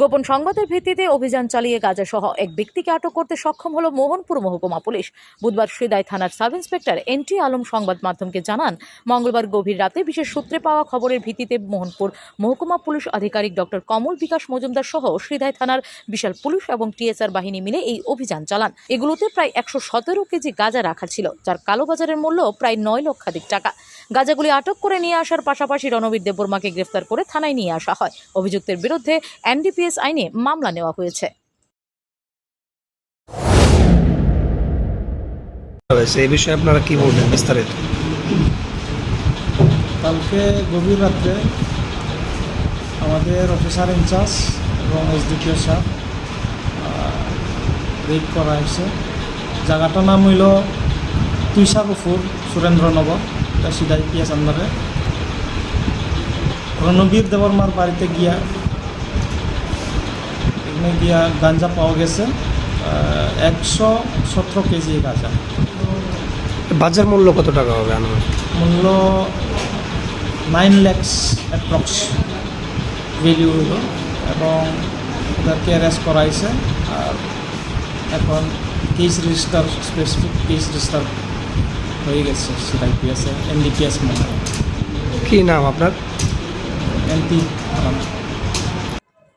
গোপন সংবাদের ভিত্তিতে অভিযান চালিয়ে গাজা সহ এক ব্যক্তিকে আটক করতে সক্ষম হল মোহনপুর মহকুমা পুলিশ। বুধবার সিদাই থানার sub inspector N T Alam সংবাদ মাধ্যমকে জানান, মঙ্গলবার গভীর রাতে বিশেষ সূত্রে পাওয়া খবরের ভিত্তিতে মোহনপুর মহকুমা পুলিশ আধিকারিক ডক্টর কমল বিকাশ মজুমদার সহ সিদাই থানার বিশাল পুলিশ এবং টিএসআর বাহিনী মিলে এই অভিযান চালান। এগুলোতে প্রায় একশো সতেরো কেজি গাঁজা রাখা ছিল, যার কালোবাজারের মূল্য প্রায় নয় লক্ষাধিক টাকা। গাঁজাগুলি আটক করে নিয়ে আসার পাশাপাশি রণবীর দেববর্মাকে গ্রেফতার করে থানায় নিয়ে আসা হয়। অভিযুক্তের বিরুদ্ধে এনডিপিএস আইনে মামলা নেওয়া হয়েছে। এই বিষয়ে আপনারা কি বলবেন বিস্তারিত? কালকে গভীর রাত্রে আমাদের অফিসার ইনচার্জ এবং এসডিপিও সাহেব রেড করা হয়েছে। জায়গাটার নাম হইল তুইসাগুফুর সুরেন্দ্রনগর এটা সিধা ইতিহাস আন্দারে। রণবীর দেবর্মার বাড়িতে গিয়া এখানে গিয়া গাঞ্জা পাওয়া গেছে একশো সতেরো কেজি গাঁজা। বাজার মূল্য কত টাকা হবে আনুমানিক? মূল্য নাইন ল্যাক্স অ্যাপ্রক্স ভ্যালিউ হলো এবং ওদেরকে অ্যারেস্ট করা হয়েছে আর এখন case register specific case register হয়ে গেছে সেটা পিএসে এনডিপিএস মনে কি নাম আপনার? NP